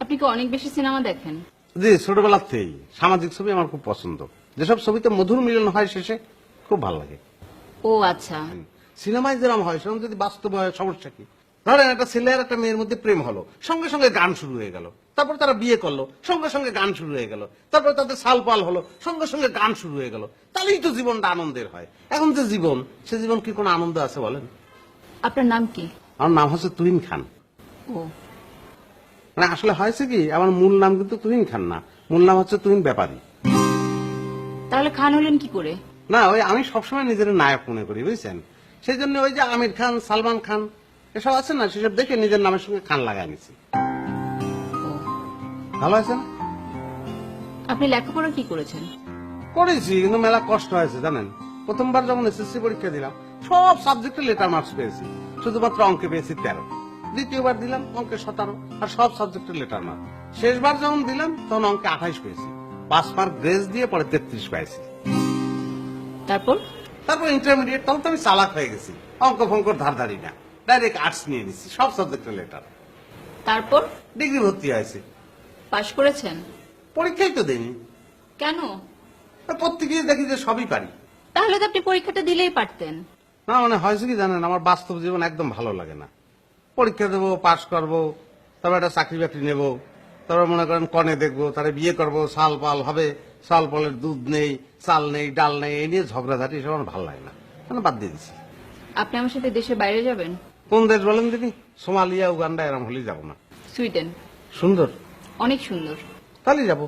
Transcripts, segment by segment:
আপনি কি অনেক বেশি সিনেমা দেখেন? জি ছোটবেলাতেই সামাজিক ছবি আমার খুব পছন্দ। যেসব ছবিতে মধুর মিলন হয় শেষে খুব ভালো লাগে। ও আচ্ছা। সিনেমায় যেরকম হয় সেরকম যদি বাস্তব হয় সমস্যা কি? ধরেন একটা ছেলে আর একটা মেয়ের মধ্যে প্রেম হলো সঙ্গে সঙ্গে গান শুরু হয়ে গেল। তারপর তারা বিয়ে করল সঙ্গে সঙ্গে গান শুরু হয়ে গেল। তারপর তাদের সাল পাল হলো সঙ্গে সঙ্গে গান শুরু হয়ে গেল। তাহলেই তো জীবনটা আনন্দের হয়। এখন যে জীবন সে জীবন কি কোনো আনন্দ আছে বলেন? আপনার নাম কি? আমার নাম হচ্ছে তুহিন খান। ও। মানে আসলে হয়েছে কি আমার মূল নাম কিন্তু তুহিন খান না। মূল নাম হচ্ছে তুহিন ব্যাপারী। তাহলে খান হলেন কি করে? না ওই আমি সবসময় নিজের নায়ক মনে করি বুঝছেন? সেই জন্য ওই যে আমির খান সালমান খান এসব আছে না সেসব দেখে নিজের নামের সঙ্গে খান লাগাই নিছি। ভালো আছেন আপনি লেখাপড়া কি করেছেন? করেছি কিন্তু মেলা কষ্ট হয়েছে জানেন? প্রথমবার যখন এসএসসি পরীক্ষা দিলাম সব সাবজেক্টে লেটার মার্কস পেয়েছি। শুধুমাত্র অঙ্কে পেয়েছি তেরো। দ্বিতীয়বার দিলাম অঙ্কে সতেরো আর সব সাবজেক্টে লেটার মার্ক শেষবার যখন দিলাম তখন অঙ্কে আঠাইশ পেয়েছি। পাঁচ মার্ক গ্রেস দিয়ে পরে তেত্রিশ পেয়েছি তারপর? তারপর ইন্টারমিডিয়েট তখন তো আমি চালাক হয়ে গেছি। অঙ্ক ফঙ্কর ধার ধারি না। ডাইরেক্ট আর্টস নিয়ে নিছি সব সাবজেক্টে লেটার তারপর? ডিগ্রি ভর্তি হয়েছে। পাশ করেছেন? পরীক্ষাই তো দেয়নি কেন? প্রত্যেকে দেখি যে সবই পারি। তাহলে তো আপনি পরীক্ষাটা দিলেই পারতেন। না মানে হয়েছে কি জানেন আমার বাস্তব জীবন একদম ভালো লাগে না। পরীক্ষা দেবো পাশ করব তারপর একটা চাকরি বাকরি নেব। তারপর মনে করেন কনে দেখব তারে বিয়ে করব সাল পাল হবে সাল পালের দুধ নেই চাল নেই ডাল নেই এই নিয়ে ঝগড়াঝাটি এসব আমার ভালো লাগে না। মানে বাদ দিয়ে দিচ্ছি? আপনি আমার সাথে দেশের বাইরে যাবেন? কোন দেশ বলেন দিদি? সোমালিয়া উগান্ডা এরম হলেই যাব না। সুইডেন। সুন্দর? অনেক সুন্দর। তাহলে যাব।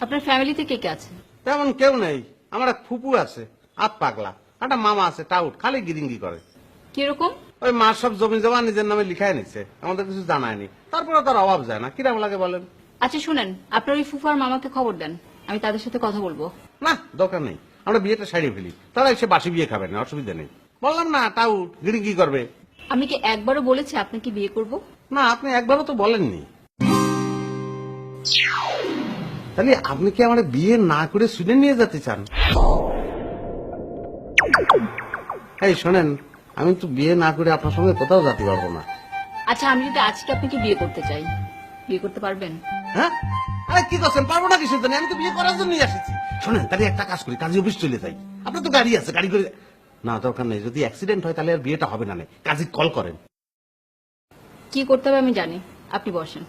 আপনার ফ্যামিলিতে কে কে আছে? তেমন কেউ নেই। আমার এক ফুপু আছে আত পাগলা। একটা মামা আছে টাউট খালি গিরিঙ্গি করে। কীরকম? ওই মা সব জমি জমা নিজের নামে লিখাই নিচ্ছে আমাদের কিছু জানায়নি। তারপরে তার অভাব যায় না। কিরাম লাগে বলেন? আচ্ছা শুনেন আপনার ওই ফুফার মামাকে খবর দেন। আমি তাদের সাথে কথা বলব। না দরকার নেই। আমরা বিয়েটা সারিয়ে ফেলি। তারা এসে বাসি বিয়ে খাবে না অসুবিধা নেই। বললাম না তাও টাউট কি করবে। আমি কি একবারও বলেছি আপনাকে বিয়ে করব? না আপনি একবারও তো বলেননি। তাহলে আপনি কি আমার বিয়ে না করে শুনে নিয়ে যেতে চান? এই শোনেন আমি তো বিয়ে না করে আপনার সঙ্গে কোথাও যেতে পারব না। আচ্ছা আমি যদি আজকে আপনি আপনাকে বিয়ে করতে চাই বিয়ে করতে পারবেন? হ্যাঁ? আরে কি করছেন? পারব না কিছু আমি তো বিয়ে করার জন্যই এসেছি শোনেন তাহলে একটা কাজ করি কাজী অফিস চলে যাই। আপনার তো গাড়ি আছে গাড়ি করে না দরকার নেই। যদি অ্যাক্সিডেন্ট হয় তাহলে আর বিয়েটা হবে না কাজী কল করেন। কি করতে হবে আমি জানি। আপনি বসেন।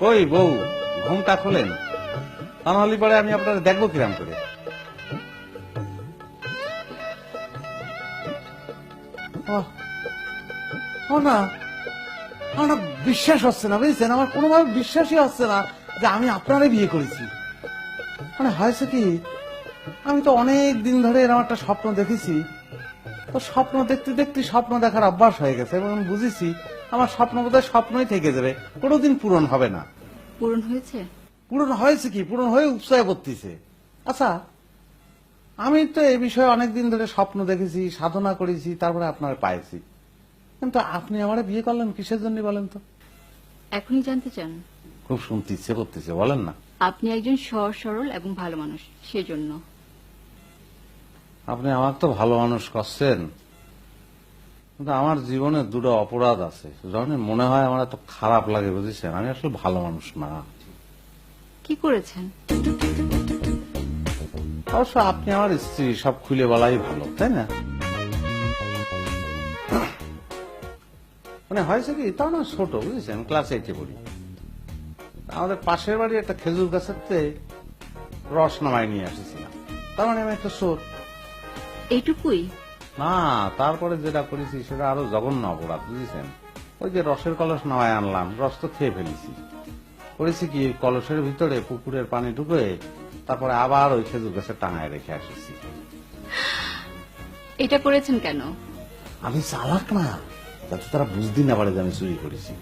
কই বউ, ঘুমটা খোলেন। তা পরে আমি আপনারা দেখব কিরাম করে। না বিশ্বাস হচ্ছে না, বুঝছেন? আমার কোনোভাবে বিশ্বাসই হচ্ছে না যে আমি আপনারে বিয়ে করেছি। মানে হয়েছে কি, আমি তো অনেক দিন ধরে এরকম একটা স্বপ্ন দেখেছি। তো স্বপ্ন দেখতে দেখতে স্বপ্ন দেখার অভ্যাস হয়ে গেছে এবং বুঝেছি আমার স্বপ্ন বোধহয় স্বপ্নই থেকে যাবে। কোনোদিন পূরণ হবে না। পূরণ হয়েছে? পূরণ হয়েছে কি? পূরণ হয়ে উৎসাহ করতেছে। আচ্ছা আমি তো এই বিষয়ে অনেকদিন ধরে স্বপ্ন দেখেছি সাধনা করেছি তারপরে আপনার পাইছি। কিন্তু আপনি আমার বিয়ে করলেন কিসের জন্য বলেন তো? এখনই জানতে চান? খুব শুনতে ইচ্ছে করতেছে বলেন না। আপনি একজন সহজ সরল এবং ভালো মানুষ সেজন্য। আপনি আমার তো ভালো মানুষ করছেন। কিন্তু আমার জীবনে দুটো অপরাধ আছে। যখন মনে হয় আমার এত খারাপ লাগে বুঝেছেন? আমি আসলে ভালো মানুষ না। কি করেছেন? অবশ্য আপনি আমার স্ত্রী সব খুলে বলাই ভালো তাই না? মানে হয়েছে কি তাও না ছোট বুঝেছেন? ক্লাস এইটে পড়ি। আমাদের পাশের বাড়ি একটা খেজুর গাছের রস নামায় নিয়ে এসেছিলাম তার মানে আমি একটা সোর এইটুকুই? না তারপরে যেটা করেছি সেটা আরও জঘন্য অপরাধ বুঝেছেন? ওই যে রসের কলস নামায় আনলাম রস তো খেয়ে ফেলেছি। করেছি কি কলসের ভিতরে পুকুরের পানি ঢুকে তারপরে আবার ওই খেজুর গাছের টাঙায় রেখে এসেছি এটা করেছেন কেন? আমি চালাক না যাতে তারা বুঝতে না পারে যে আমি চুরি করেছি।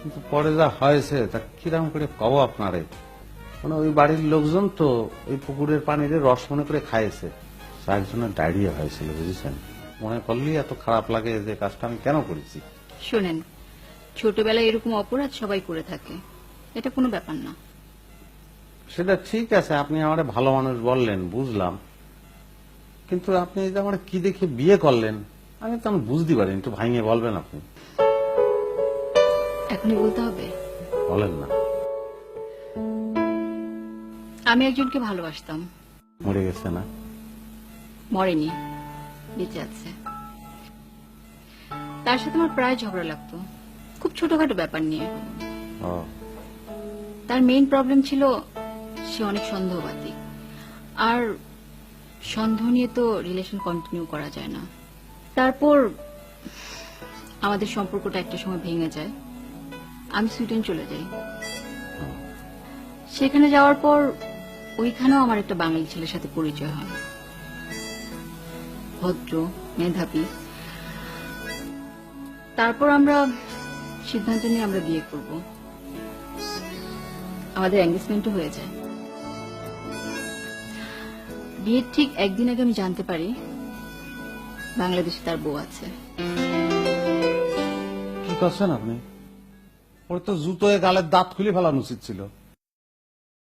কিন্তু পরে যা হয়েছে তা কিরাম করে কব আপনারে? মানে ওই বাড়ির লোকজন তো ওই পুকুরের পানিরে রস মনে করে খাইয়েছে। একজনের ডায়রিয়া হয়েছিল বুঝেছেন? মনে করলেই এত খারাপ লাগে যে কাজটা আমি কেন করেছি? শোনেন ছোটবেলায় এরকম অপরাধ সবাই করে থাকে। এটা কোনো ব্যাপার না। সেটা ঠিক আছে আপনি আমারে ভালো মানুষ বললেন বুঝলাম। কিন্তু আপনি যে আমার কি দেখে বিয়ে করলেন আমি তো আমি বুঝতে পারি একটু ভাঙিয়ে বলবেন আপনি। এখনই বলতে হবে? বলেন না। আমি একজনকে ভালোবাসতাম। মরে গেছে না? মরেনি বেঁচে আছে। তার সাথে আমার প্রায় ঝগড়া লাগতো। খুব ছোটখাটো ব্যাপার নিয়ে। তার মেইন প্রবলেম ছিল সে অনেক সন্দেহবাদী। আর সন্দেহ নিয়ে তো রিলেশন কন্টিনিউ করা যায় না। তারপর আমাদের সম্পর্কটা একটা সময় ভেঙে যায়। আমি সুইডেন চলে যাই। সেখানে যাওয়ার পর ওইখানেও আমার একটা বাঙালি ছেলের সাথে পরিচয় হয়। ভদ্র, মেধাবী। তারপর আমরা সিদ্ধান্ত নিয়ে আমরা বিয়ে করব। আমাদের এঙ্গেজমেন্টও হয়ে যায়। বিয়ের ঠিক একদিন আগে আমি জানতে পারি বাংলাদেশে তার বউ আছে। কি করছেন আপনি? ওর তো জুতোয় গালের দাঁত খুলে ফেলানো উচিত ছিল।